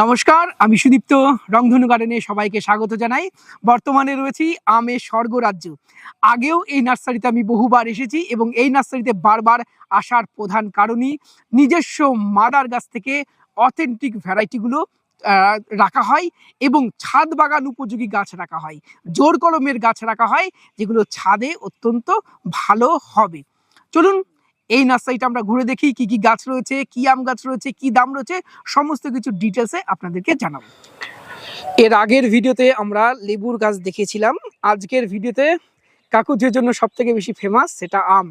নমস্কার, আমি সুদীপ্ত, রংধনু গার্ডেনে সবাইকে স্বাগত জানাই। বর্তমানে রয়েছি আমের স্বর্গরাজ্য আগেও এই নার্সারিতে আমি বহুবার এসেছি এবং এই নার্সারিতে বারবার আসার প্রধান কারণই নিজস্ব মাদার গাছ থেকে অথেন্টিক ভ্যারাইটিগুলো রাখা হয় এবং ছাদ বাগান উপযোগী গাছ রাখা হয়। জোর কলমের গাছ রাখা হয়, যেগুলো ছাদে অত্যন্ত ভালো হবে। চলুন এই নার্সারিটা আমরা ঘুরে দেখি কি কি গাছ রয়েছে কি আম গাছ রয়েছে কি দাম রয়েছে সমস্ত কিছু ডিটেলসে আপনাদেরকে জানাব। এর আগের ভিডিওতে আমরা লেবুর গাছ দেখিয়েছিলাম। আজকের ভিডিওতে কাকু যে জন্য সব থেকে বেশি ফেমাস সেটা আম।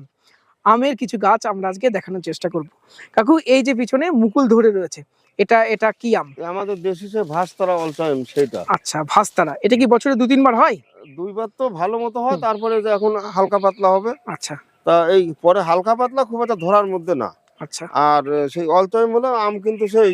আমের কিছু গাছ আমরা আজকে দেখানোর চেষ্টা করব। কাকু এই যে পিছনে মুকুল ধরে রয়েছে এটা এটা কি আম? আমাদের দেশে সে ভাস্তরা অল টাইম সেটা। আচ্ছা ভাস্তারা। এটা কি বছরে দু তিনবার হয়? দুইবার তো ভালো মতো হয় তারপরে যে এখন হালকা পাতলা হবে। আচ্ছা। তা এই পরে হালকা পাতলা খুব একটা ধরার মধ্যে না। আচ্ছা। আর সেই অল টাইম হলে আম কিন্তু সেই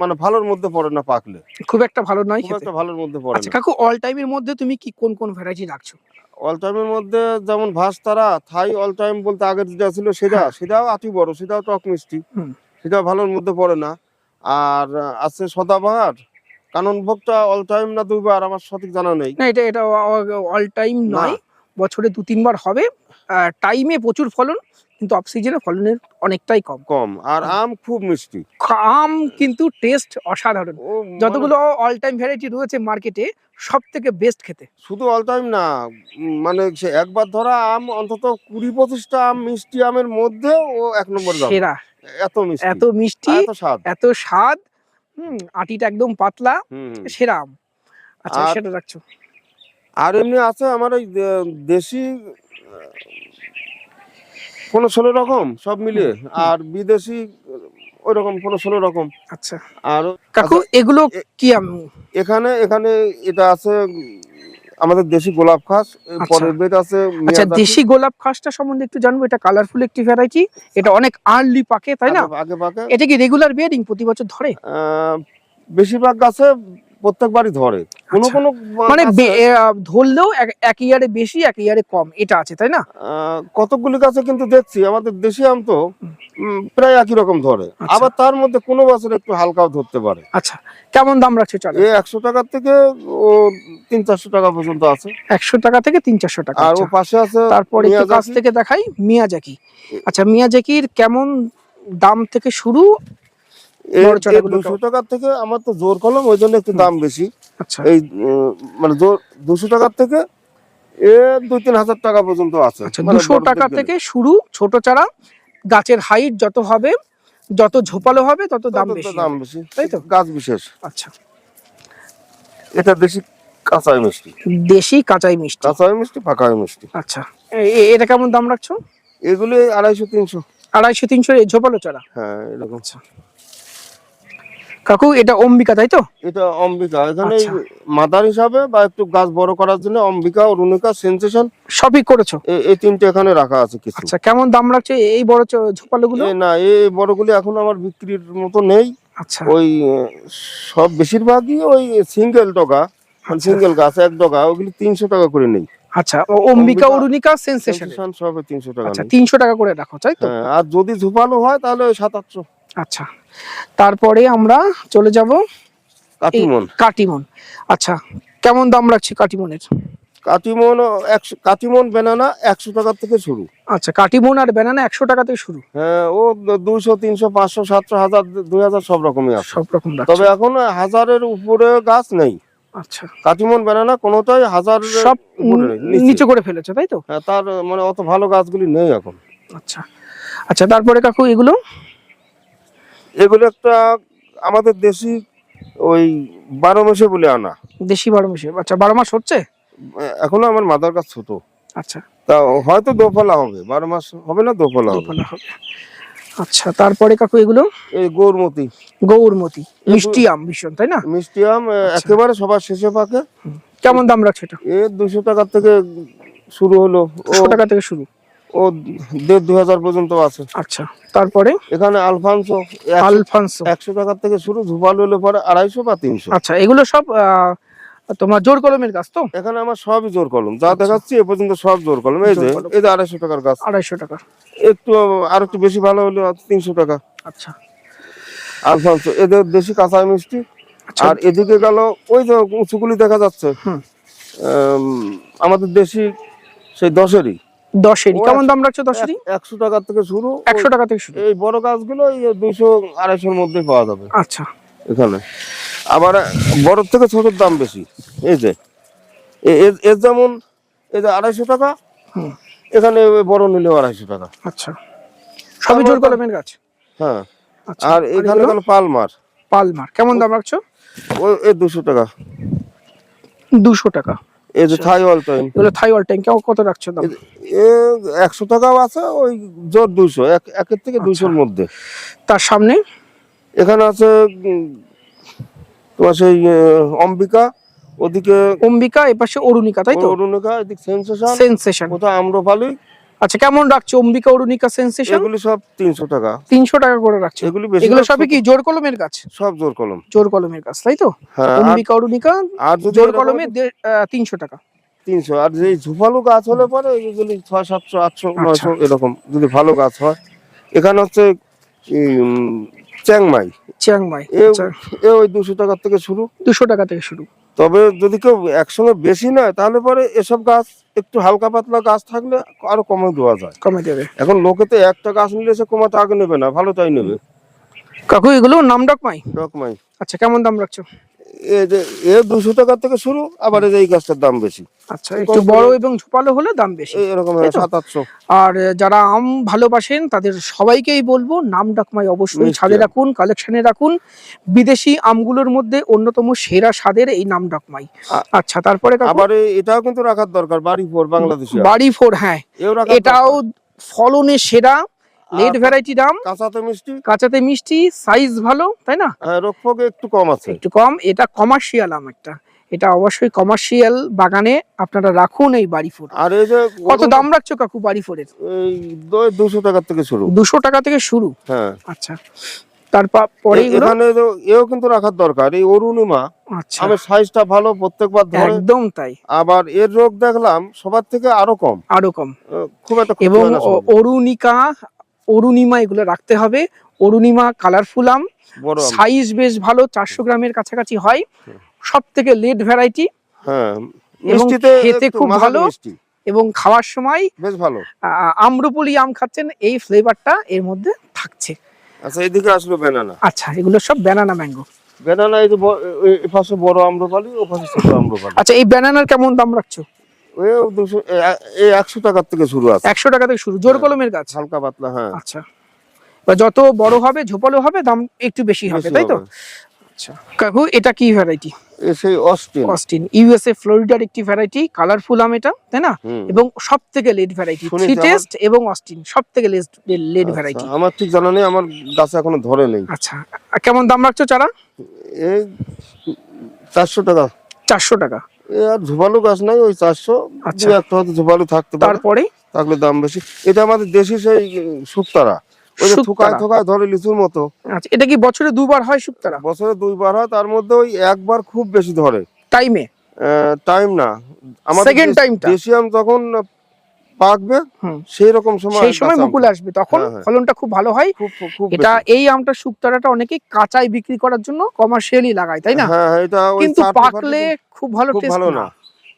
মানে ভালোর মধ্যে পড়ে না পাকলে। খুব একটা ভালো নয় খুব একটা ভালোর মধ্যে পড়ে আচ্ছা কাকু অল টাইমের মধ্যে তুমি কি কোন কোন ভ্যারাইটি রাখছো? অল টাইমের মধ্যে যেমন ভাস্তারা থাই অল টাইম বলতে আগের যেটা ছিল সেটা হ্যাঁ। সেটাও আটি বড় সেটাও টক মিষ্টি হুম। সেটা ভালোর মধ্যে পড়ে না। আর আছে সদাবাহার কানন ভোগটা অল টাইম না দুইবার আমার সঠিক জানা নেই। না এটা এটা অল টাইম। নয়। বছরে দু তিনবার হবে। টাইমে প্রচুর ফলন কিন্তু অফ সিজনে ফলনের অনেকটাই কম। কম আর আম খুব মিষ্টি। আম কিন্তু টেস্ট অসাধারণ। মানে যতগুলো অল টাইম ভ্যারাইটি রয়েছে মার্কেটে সব থেকে বেস্ট খেতে। শুধু অল টাইম না মানে সে একবার ধরা আম অন্তত কুড়ি পঁচিশটা আম মিষ্টি আমের মধ্যে ও এক নম্বর সেরা। এত মিষ্টি। এত মিষ্টি এত স্বাদ। হুম আটিটা একদম পাতলা। সেরা আম। আচ্ছা সেটা রাখছো। আর এমনি আছে আমার ওই দেশি কোনো ষোলো রকম সব মিলিয়ে। আর বিদেশি ওই রকম কোনো ষোলো রকম। আচ্ছা। আর কাকু এগুলো কি এখানে এখানে এটা আছে আমাদের দেশি গোলাপ খাস আচ্ছা। পরের বেদ আছে আচ্ছা দেশি গোলাপ খাসটা সম্বন্ধে একটু জানব এটা কালারফুল একটি ভ্যারাইটি এটা অনেক আর্লি পাকে তাই না? আগে- পাকে এটা কি রেগুলার বিয়ারিং প্রতি বছর ধরে? আহ, বেশিরভাগ গাছে প্রত্যেকবারই ধরে কোনো আচ্ছা। কোনো মানে ধরলেও এক- ইয়ারে বেশি এক ইয়ারে কম এটা আছে তাই না কতকগুলি গাছে কিন্তু দেখছি আমাদের দেশি আম তো প্রায় একই রকম ধরে আচ্ছা। আবার তার মধ্যে কোনো বছর একটু হালকাও ধরতে পারে আচ্ছা কেমন দাম রাখছে চলো এ একশো টাকার থেকে ও তিন চারশো টাকা পর্যন্ত আছে একশো টাকা থেকে তিন চারশো টাকা আর ও আচ্ছা। পাশে আছে তারপরে কাছ। থেকে দেখাই মিয়াজাকি আচ্ছা মিয়াজাকির কেমন দাম থেকে শুরু দুশো টাকার থেকে আমার তো জোর কলম ওই জন্য একটু দাম বেশি। আচ্ছা। এই মানে দুশো টাকার থেকে দুই তিন হাজার টাকা পর্যন্ত আছে। আচ্ছা মানে দুশো টাকা থেকে শুরু ছোট চারা গাছের হাইট যত হবে যত ঝোপালো হবে তত দাম বেশি দাম বেশি। তাই তো? গাছ বিশেষ। আচ্ছা। এটা দেশি কাঁচাই মিষ্টি। দেশি কাঁচাই মিষ্টি। কাঁচাই মিষ্টি পাকাই মিষ্টি। আচ্ছা। এটা কেমন দাম রাখছো? এগুলি আড়াইশো তিনশো। আড়াইশো তিনশো ঝোপালো চারা? হ্যাঁ এরকম। আচ্ছা। কাকু এটা অম্বিকা তাই তো? এটা অম্বিকা। এখানে আচ্ছা। মাদার হিসাবে বা একটু গাছ বড় করার জন্য অম্বিকা অরুণিকা সেন্সেশন সবই করেছ? এই তিনটে এখানে রাখা আছে কিছু। আচ্ছা কেমন দাম রাখছে এই বড় ঝোপালো গুলো না এই বড়গুলি এখন আমার বিক্রির মতো নেই। আচ্ছা। ওই সব বেশিরভাগই ওই সিঙ্গেল ডগা আচ্ছা। সিঙ্গেল গাছ এক ডগা ওগুলি তিনশো টাকা করে নেই। আচ্ছা অম্বিকা অরুণিকা সেন্সেশন। সব তিনশো টাকা আচ্ছা তিনশো টাকা করে রাখো তাই তো? হ্যাঁ, আর যদি ঝুপালো হয় তাহলে সাত আটশো। আচ্ছা। তারপরে আমরা চলে যাব কাটিমন। কাটিমন। আচ্ছা কেমন দাম রাখছি কাটিমনের? কাটিমন একশো কাটিমন বেনানা একশো টাকার থেকে শুরু। আচ্ছা কাটিমন আর বেনানা একশো টাকা থেকে শুরু। হ্যাঁ ও দুইশো তিনশো পাঁচশো সাতশো হাজার দুই হাজার সব রকমই আছে। সব রকম তবে এখন হাজারের উপরে গাছ নেই। আচ্ছা। কাটিমন বেনানা কোনোটাই হাজার সব নিচে। নিচে করে ফেলেছে তাই তো? হ্যাঁ, তার মানে অত ভালো গাছগুলি নেই এখন। আচ্ছা। আচ্ছা তারপরে কাকু এগুলো? এগুলো একটা আমাদের দেশি ওই বারো মাসে বলে আনা। দেশি বারো মাসে। আচ্ছা বারো মাস হচ্ছে? এখনও আমার মাদার গাছ ছোট। আচ্ছা। তা হয়তো দোফলা হবে। বারো মাস হবে না দোফলা হবে। দোপালা হবে। আচ্ছা তারপরে কাকু এগুলো? এই গৌরমতি। গৌরমতি। মিষ্টি আম ভীষণ তাই না? মিষ্টি আম আচ্ছা। একেবারে সবার শেষে পাকে। কেমন দাম রাখছে এটা? এ দুশো টাকার থেকে শুরু হলো। ও টাকা থেকে শুরু। ও দেড় দু হাজার পর্যন্ত আছে। আচ্ছা তারপরে? এখানে আলফানসো আলফানসো। একশো টাকার থেকে শুরু ঝুপাল হলে পরে আড়াইশো বা তিনশো। আচ্ছা এগুলো সব তোমার জোর কলমের গাছ তো? এখানে আমার সবই জোর কলম। যা আচ্ছা। দেখাচ্ছি এ পর্যন্ত সব জোর কলম। এই যে। এই যে আড়াইশো টাকার গাছ। আড়াইশো টাকা। একটু আর একটু বেশি ভালো হলে তিনশো টাকা। আচ্ছা। আলফানসো এদের দেশি কাঁচা মিষ্টি। আচ্ছা। আর এদিকে গেল ওই যে উঁচুগুলি দেখা যাচ্ছে। আমাদের দেশি সেই দশেরই। দশেরই। ও কেমন দাম রাখছো দশেরই? একশো টাকা থেকে শুরু। একশো টাকা থেকে শুরু। এই বড় গাছগুলো দুইশো আড়াইশোর মধ্যে পাওয়া যাবে। আচ্ছা। এখানে। আবার বড় থেকে ছোটোর দাম বেশি। এই যে। এ- এ- এর যেমন এই যে আড়াইশো টাকা। এখানে বড় নিলেও আড়াইশো টাকা। আচ্ছা। সবই জোর কলমের গাছ? হ্যাঁ। আচ্ছা। আর এখানে গেল পালমার। পালমার। কেমন দাম রাখছো? ওই এই দুশো টাকা। দুশো টাকা। এই যে থাই অল টাইম এগুলো থাই অল টাইম কত রাখছো দাম এ একশো টাকাও আছে ওই জোর 200 এক একের থেকে দুশোর মধ্যে। তার সামনে? এখানে আছে তোমার সেই অম্বিকা ওদিকে অম্বিকা এপাশে অরুণিকা তাই তো? অরুণিকা এদিক সেনসেশন সেনসেশন কোথাও আম্রপালি আচ্ছা কেমন রাখছো? অম্বিকা অরুণিকা সেন্সেশন এগুলি সব তিনশো টাকা। তিনশো টাকা করে রাখছো? এগুলি বেশি এগুলো সবই কি জোর কলমের গাছ? সব জোর কলম। জোর কলমের গাছ তাই তো? হ্যাঁ আর- অম্বিকা অরুণিকা আর জোর কলমে তিনশো টাকা। তিনশো আর যে ঝুপালু গাছ হলে পরে এগুলি ছয় সাতশো আটশো আচ্ছা। নয়শো এরকম যদি ভালো গাছ হয়। এখানে হচ্ছে চ্যাংমাই। চিয়াংমাই এ আচ্ছা। ওই দুশো টাকার থেকে শুরু। দুশো টাকা থেকে শুরু। তবে যদি কেউ একসঙ্গে বেশি নেয় তাহলে পরে এসব গাছ একটু হালকা পাতলা গাছ থাকলে আরও কমে দেওয়া যায়। কমে যাবে। এখন লোকে তো একটা গাছ নিলে সে কমাতে আগে নেবে না ভালো তাই নেবে। কাকু এগুলো নাম ডকমাই? রকমাই আচ্ছা কেমন দাম রাখছো? এ দুশো টাকা থেকে শুরু আবার এই গাছটার দাম বেশি। আচ্ছা একটু বড় এবং ঝোপালো হলে দাম বেশি। এরকম সাত আটশো। আর যারা আম ভালোবাসেন তাদের সবাইকেই বলব নাম ডাকমাই অবশ্যই ছাদে রাখুন কালেকশনে রাখুন। বিদেশি আমগুলোর মধ্যে অন্যতম সেরা স্বাদের এই নাম ডাকমাই। আচ্ছা তারপরে আবার এটাও কিন্তু রাখার দরকার বাড়ি ফোর বাংলাদেশে বাড়ি ফোর হ্যাঁ এটাও ফলনে সেরা লেট ভ্যারাইটি দাম? কাঁচাতে মিষ্টি? কাঁচাতে মিষ্টি সাইজ ভালো তাই না? হ্যাঁ রোগ ফোগ একটু কম আছে। একটু কম এটা কমার্শিয়াল আম একটা। এটা অবশ্যই কমার্শিয়াল বাগানে আপনারা রাখুন এই বাড়ি ফোর আর এই যে কত দাম রাখছো কাকু বাড়ি ফোরের এই দুশো টাকার থেকে শুরু। দুশো টাকা থেকে শুরু? হ্যাঁ। আচ্ছা। তারপর পরে এখানে এও কিন্তু রাখার দরকার এই অরুণিমা। আচ্ছা। আমার সাইজটা ভালো প্রত্যেকবার ধরে। একদম তাই। আবার এর রোগ দেখলাম সবার থেকে আরও কম। আরও কম। খুব একটা এবং। অরুণিকা অরুণিমা এগুলো রাখতে হবে। অরুণিমা কালারফুল আম সাইজ বেশ ভালো চারশো গ্রামের কাছাকাছি হয়। সব থেকে লেট ভ্যারাইটি হ্যাঁ এবং খেতে খুব ভালো। এবং খাওয়ার সময় বেশ ভালো। আম্রপলি আম খাচ্ছেন এই ফ্লেভারটা এর মধ্যে থাকছে। আচ্ছা এদিকে আসলো বেনানা আচ্ছা এগুলো সব ব্যানানা ম্যাঙ্গো বেনানা এই পাশে বড় আম্রপালি ও পাশে ছোট আম্রপালি। আচ্ছা এই ব্যানানার কেমন দাম রাখছো? দুশো এই একশো টাকার থেকে শুরু আছে। একশো টাকা থেকে শুরু জোর কলমের গাছ? হালকা পাতলা হ্যাঁ। আচ্ছা। বা যত বড় হবে ঝোপালো হবে দাম একটু বেশি হবে তাই তো? আচ্ছা। কাকু এটা কি ভ্যারাইটি সেই অস্টিন অস্টিন ইউএসএ ফ্লোরিডার একটি ভ্যারাইটি কালারফুল আম এটা তাই না? এবং সব থেকে লেট ভ্যারাইটি থ্রি টেস্ট এবং অস্টিন সব থেকে লেট ভ্যারাইটি আমার ঠিক জানা নেই আমার গাছে এখনও ধরে নেই। আচ্ছা কেমন দাম রাখছো চারা? এই চারশো টাকা। চারশো টাকা। আর ঝোপালু গাছ নাই ওই চারশো আচ্ছা। দু একটা হয়তো ঝোপালু থাকতে তারপরে? থাকলে দাম বেশি। এটা আমাদের দেশি সেই শুক্তারা। ওই যে। থুকায় থুকায় ধরে লিচুর মতো। আচ্ছা এটা কি বছরে দুবার হয় শুক্তারা? বছরে দুইবার হয় তার মধ্যে ওই একবার খুব বেশি ধরে। টাইমে? টাইম না। আমাদের দেশি আম যখন পাকবে। সেই রকম সময় সেই সময় মুকুল আসবে তখন হ্যাঁ, হ্যাঁ। ফলনটা খুব ভালো হয়। এটা এই আমটা শুক্তারাটা অনেকে কাঁচাই বিক্রি করার জন্য কমার্শিয়ালি লাগায় তাই না? হ্যাঁ কিন্তু পাকলে খুব ভালো টেস্ট ভালো না।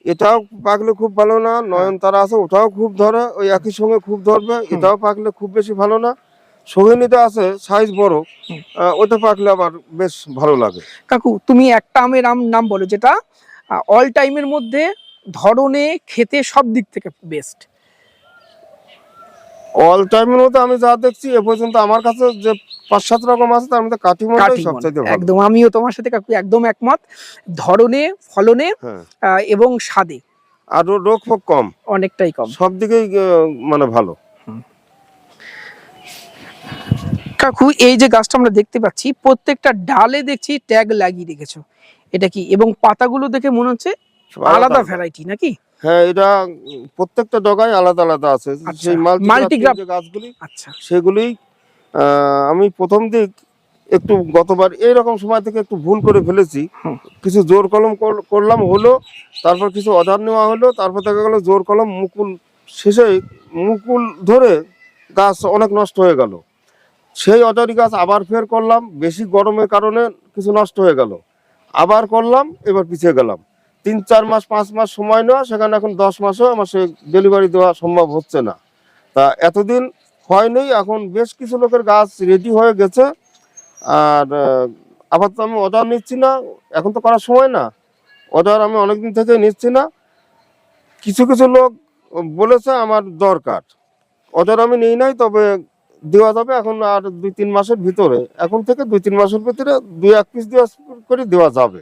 এটাও পাকলে খুব ভালো না নয়নতারা আছে ওটাও খুব ধরে ওই একই সঙ্গে খুব ধরবে এটাও পাকলে খুব বেশি ভালো না। সোহিনীটা আছে সাইজ বড় ওটা পাকলে আবার বেশ ভালো লাগে। কাকু তুমি একটা আমের আম নাম বলো যেটা অল টাইমের মধ্যে ধরনে খেতে সব দিক থেকে বেস্ট অল টাইমের মধ্যে আমি যা দেখছি এ পর্যন্ত আমার কাছে যে পাঁচ সাত রকম আছে তার মধ্যে কাটিমনটাই ভালো। একদম। আমিও তোমার সাথে কাকু একদম একমত। ধরনে ফলনে হ্যাঁ। এবং স্বাদে। আর রোগ ফোগ কম। অনেকটাই কম। সব দিকেই মানে ভালো। কাকু এই যে গাছটা আমরা দেখতে পাচ্ছি প্রত্যেকটা ডালে দেখছি ট্যাগ লাগিয়ে রেখেছো। এটা কি? এবং পাতাগুলো দেখে মনে হচ্ছে আলাদা ভ্যারাইটি নাকি? হ্যাঁ এটা প্রত্যেকটা ডগায় আলাদা আলাদা আছে। আচ্ছা, সেই মাল্টিগ্রাফ যে গাছগুলি আচ্ছা। সেগুলি আমি প্রথম দিক একটু গতবার এইরকম সময় থেকে একটু ভুল করে ফেলেছি। কিছু জোর কলম কর- করলাম হলো তারপর কিছু অর্ডার নেওয়া হলো তারপর দেখা গেল জোর কলম মুকুল শেষে মুকুল ধরে গাছ অনেক নষ্ট হয়ে গেল। সেই অর্ডারি গাছ আবার ফের করলাম বেশি গরমের কারণে কিছু নষ্ট হয়ে গেল। আবার করলাম এবার পিছিয়ে গেলাম। তিন, চার মাস, পাঁচ মাস সময় নেওয়া, সেখানে এখন দশ মাসও আমার সে ডেলিভারি দেওয়া সম্ভব হচ্ছে না। তা এতদিন হয়নি এখন বেশ কিছু লোকের গাছ রেডি হয়ে গেছে। আর আপাতত আমি অর্ডার নিচ্ছি না, এখন তো করার সময় না। অর্ডার আমি অনেকদিন থেকে নিচ্ছি না। কিছু কিছু লোক বলেছে আমার দরকার। অর্ডার আমি নিই নাই, তবে দেওয়া যাবে এখন আর দুই, তিন মাসের ভিতরে। এখন থেকে দুই, তিন মাসের ভিতরে দুই, এক পিস দেওয়া করে দেওয়া যাবে।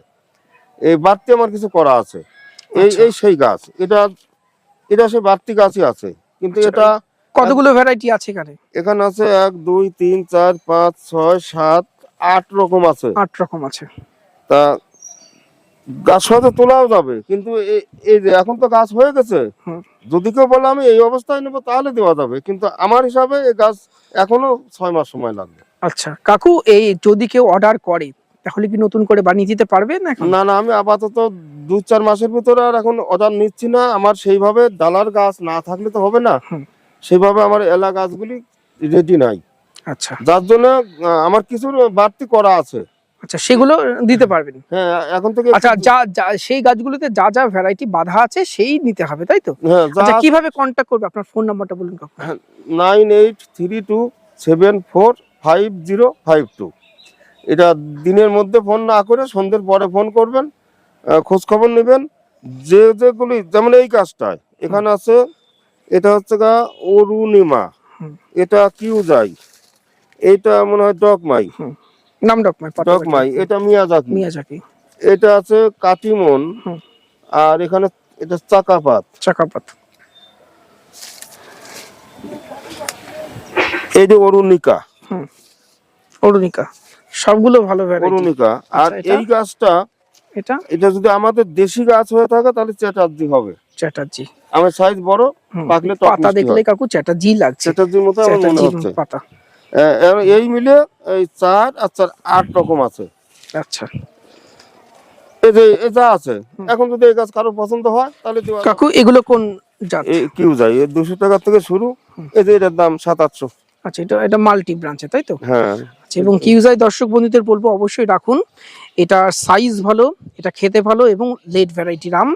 এই বাড়তি আমার কিছু করা আছে। এই আচ্ছা। এই সেই গাছ এটা এটা সে বাড়তি গাছই আছে। কিন্তু আচ্ছা, এটা কতগুলো ভ্যারাইটি আছে এখানে? এখানে আছে এক দুই তিন চার পাঁচ ছয় সাত আট রকম আছে। আট রকম আছে। তা গাছ হয়তো তোলাও যাবে কিন্তু এই যে এখন তো গাছ হয়ে গেছে। যদি কেউ বলে আমি এই অবস্থায় নেব তাহলে দেওয়া যাবে। কিন্তু আমার হিসাবে এই গাছ এখনও ছয় মাস সময় লাগবে। আচ্ছা কাকু এই যদি কেউ অর্ডার করে তাহলে কি নতুন করে বানিয়ে দিতে পারবে না না না আমি আপাতত দু চার মাসের ভিতরে আর এখন অর্ডার নিচ্ছি না। আমার সেইভাবে ডালার গাছ না থাকলে তো হবে না। সেইভাবে আমার এলা গাছগুলি রেডি নাই। আচ্ছা। যার জন্য আমার কিছু বাড়তি করা আছে। আচ্ছা সেগুলো দিতে পারবেন? হ্যাঁ এখন থেকে আচ্ছা যা যা সেই গাছগুলোতে যা যা ভ্যারাইটি বাধা আছে সেই নিতে হবে তাই তো? হ্যাঁ আচ্ছা কীভাবে কন্ট্যাক্ট করবে? আপনার ফোন নাম্বারটা বলুন nine eight three two seven four five zero five two এটা দিনের মধ্যে ফোন না করে সন্ধ্যের পরে ফোন করবেন আহ, খোঁজ খবর নেবেন যে যেগুলি যেমন এই কাজটায়। এখানে আছে এটা হচ্ছে গা অরুণিমা। এটা কিউ যাই এটা মনে হয় ডকমাই। নাম ডকমাই ডকমাই এটা মিয়াজাকি। মিয়াজাকি। এটা আছে কাটিমন। আর এখানে এটা চাকাপাত। চাকাপাত। এই যে অরুণিকা। অরুণিকা। সবগুলো ভালো আর আচ্ছা, এই গাছটা এটা? এটা যদি আমাদের দেশি গাছ হয়ে থাকে তাহলে চ্যাটার্জি হবে। চ্যাটার্জি। আমার সাইজ বড় পাকলে পাতা দেখলে কাকু চ্যাটার্জি লাগছে। চ্যাটার্জির মতো আমার মনে হচ্ছে। পাতা। এই মিলে এই চার আর চার আট রকম আছে। আচ্ছা। এই যে যা আছে। এখন যদি এই গাছ কারও পছন্দ হয় তাহলে কাকু এগুলো কোন জাত? এই কিউ যায় এই দুশো টাকা থেকে শুরু। এই যে এটার দাম সাত আটশো। আচ্ছা এটা এটা মাল্টি ব্রাঞ্চে তাই তো? হ্যাঁ। আচ্ছা, এবং কিউজাই দর্শক বন্ধুদের বলব অবশ্যই রাখুন। এটা সাইজ ভালো এটা খেতে ভালো এবং লেট ভ্যারাইটির আম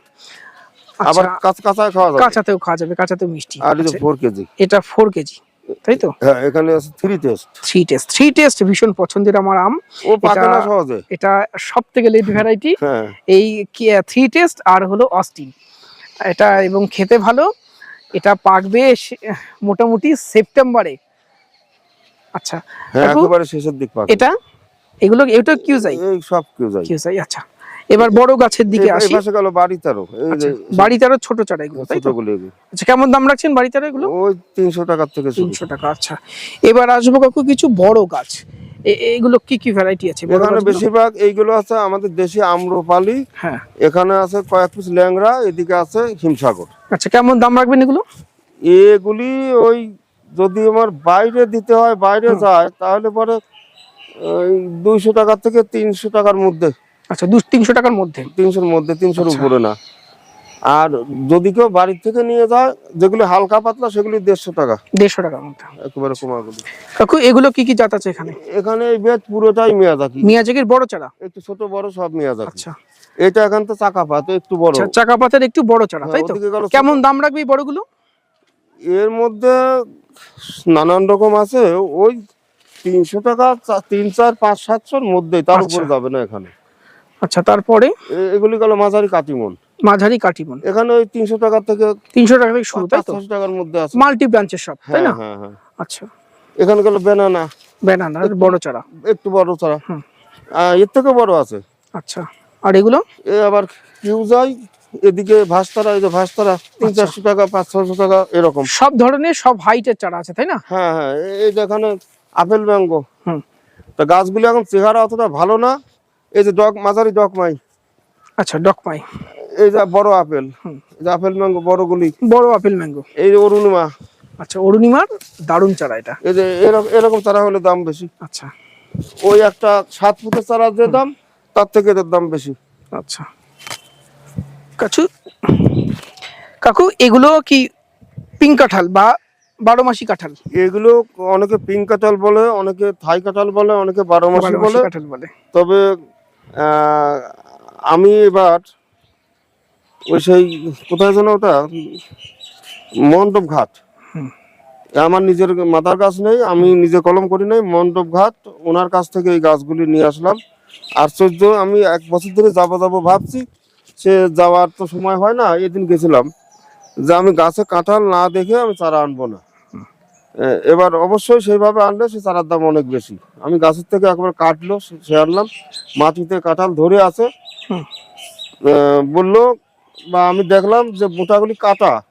আবার কাঁচা কাঁচা খাওয়া যাবে? কাঁচাতেও খাওয়া যাবে কাঁচাতেও মিষ্টি। আর যে আচ্ছা, ফোর কেজি। এটা ফোর কেজি তাই তো? হ্যাঁ এখানে আছে three taste three taste three taste ভীষণ পছন্দের আমার আম। ও পাকে না এটা- সহজে? এটা সব থেকে লেট ভ্যারাইটি হ্যাঁ। এই থ্রি টেস্ট আর হলো অস্টিন এটা এবং খেতে ভালো। এটা পাকবে মোটামুটি সেপ্টেম্বরে আচ্ছা হ্যাঁ একেবারে শেষের দিক পাকে এটা? এগুলো এটা কিউজাই? এই সব কিউ কিউজাই আচ্ছা। এবার বড় গাছের দিকে এই- এই পাশে গেল বাড়ি তারও এই আচ্ছা যে বাড়িতে আরও ছোট চারা এগুলো তাই তো? আচ্ছা কেমন দাম রাখছেন এগুলো? ওই থেকে টাকা আচ্ছা। এবার আসব কাকু কিছু বড় গাছ। এ- এগুলো কি কি ভ্যারাইটি আছে? এখানে বেশিরভাগ এইগুলো আছে আমাদের দেশি আম্রপালি। হ্যাঁ। এখানে আছে কয়েক পিস ল্যাংড়া এদিকে আছে হিমসাগর। আচ্ছা কেমন দাম রাখবেন এগুলো? এগুলি ওই যদি আমার বাইরে দিতে হয় বাইরে যায় তাহলে পরে দুইশো টাকা থেকে তিনশো টাকার মধ্যে। আচ্ছা দু তিনশো টাকার মধ্যে? তিনশোর মধ্যে তিনশোর আচ্ছা। উপরে না। আর যদি কেউ বাড়ির থেকে নিয়ে যায় যেগুলি হালকা পাতলা সেগুলি দেড়শো টাকা। দেড়শো টাকার মধ্যে। একেবারে কমাগুলি কাকু এগুলো কি কি জাত আছে এখানে? এখানে এই বেদ পুরোটাই মিয়াজাকি। মিয়াজাকির বড় চারা? একটু ছোট বড় সব মিয়াজাকি। আচ্ছা। এটা এখান তো চাকা পাত একটু বড়। আচ্ছা চাকা পাতার একটু বড় চারা তাই তো? হ্যাঁ, কেমন দাম রাখবে এই বড়গুলো? এর মধ্যে নানান রকম আছে ওই তিনশো টাকা তিন চার পাঁচ সাতশোর মধ্যে তার আচ্ছা। উপরে যাবে না এখানে। আচ্ছা তারপরে? এগুলি গেল মাঝারি কাটিমন। মাঝারি কাটিমন। এখানে ওই তিনশো টাকা থেকে তিনশো টাকা থেকে শুরু তাই তো? টাকার মধ্যে আছে। মাল্টি ব্রাঞ্চের সব তাই হ্যাঁ না? হ্যাঁ হ্যাঁ আচ্ছা। এখানে গেল বেনানা ব্যানানার বড় চারা। একটু বড় ছাড়া হুম। এর থেকে বড় আছে। আচ্ছা। আর এগুলো? এ আবার কিউ যায় এদিকে ভাস্তারা এই যে ভাস্তারা তিন আচ্ছা। চারশো টাকা পাঁচ ছশো টাকা এরকম। সব ধরনের সব হাইটের চারা আছে তাই না? হ্যাঁ হ্যাঁ এই যে এখানে আপেল ম্যাঙ্গো হুম। তা গাছগুলি এখন চেহারা অতটা ভালো না। এই যে ডক মাঝারি ডকমাই আচ্ছা ডকমাই এই যে বড় আপেল। এই যে আপেল ম্যাঙ্গো বড়গুলি বড় আপেল ম্যাঙ্গো এই যে অরুণিমা। আচ্ছা অরুণিমার দারুণ চারা এটা। এই যে এরকম এরকম চারা হলে দাম বেশি। আচ্ছা। ওই একটা সাত ফুটের চারার যে দাম তার থেকে এদের দাম বেশি। আচ্ছা। কাছু কাকু এগুলো কি পিঙ্ক কাঁঠাল বা বারো মাসি কাঁঠাল? এগুলো অনেকে পিঙ্ক কাঁঠাল বলে অনেকে থাই কাঁঠাল বলে অনেকে বারো মাসি বলে। কাঁঠাল বলে। তবে আমি এবার ওই সেই কোথায় যেন ওটা? মণ্ডপ ঘাট। আমার নিজের মাথার গাছ নেই আমি নিজে কলম করি নাই মণ্ডপ ঘাট ওনার কাছ থেকে এই গাছগুলি নিয়ে আসলাম। আশ্চর্য আমি এক বছর ধরে যাব যাব ভাবছি সে যাওয়ার তো সময় হয় না এদিন গেছিলাম। যে আমি গাছে কাঁঠাল না দেখে আমি চারা আনব না। এবার অবশ্যই সেইভাবে আনলে সে চারার দাম অনেক বেশি। আমি গাছের থেকে একবার কাটলো সে- আনলাম। মাটিতে কাঁঠাল ধরে আছে। বলল বা আমি দেখলাম যে মোটাগুলি কাটা।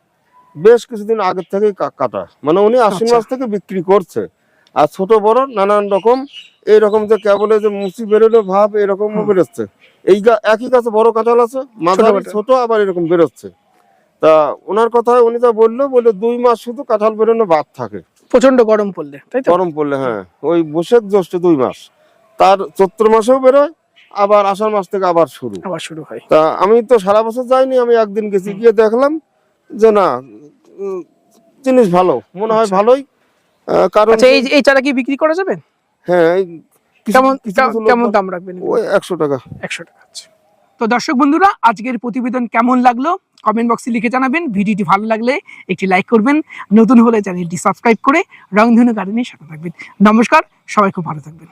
বেশ কিছুদিন আগের থেকেই কা- কাটা। মানে উনি আশ্বিন আচ্ছা। মাস থেকে বিক্রি করছে। আর ছোট বড় নানান রকম এইরকম যে কেবলে যে মুচি বেরোলো ভাব এরকম বেরোচ্ছে। এই একই গাছে বড় কাঁঠাল আছে মাঝারি ছোট আবার এরকম বেরোচ্ছে। তা ওনার কথায় উনি যা বলল বলল দুই মাস শুধু কাঁঠাল বেরোনো বাদ থাকে। প্রচণ্ড গরম পড়লে তাই তো? গরম পড়লে হ্যাঁ। ওই বৈশাখ জ্যৈষ্ঠ দুই মাস। তার চৈত্র মাসেও বেরোয় আবার আষাঢ় মাস থেকে আবার শুরু। আবার শুরু হয়। তা আমি তো সারা বছর যাইনি আমি একদিন গেছি গিয়ে দেখলাম যে না জিনিস ভালো। মনে হয় আচ্ছা। ভালোই। কারণ আচ্ছা এই এই চারা কি বিক্রি করা যাবে? হ্যাঁ কিছু- কেমন দাম রাখবেন? ওই একশো টাকা। একশো টাকা আচ্ছা। তো দর্শক বন্ধুরা আজকের প্রতিবেদন কেমন লাগল? কমেন্ট বক্সে লিখে জানাবেন। ভিডিওটি ভালো লাগলে একটি লাইক করবেন। নতুন হলে চ্যানেলটি সাবস্ক্রাইব করে রংধনু গার্ডেনের সাথে থাকবেন। নমস্কার সবাই খুব ভালো থাকবেন।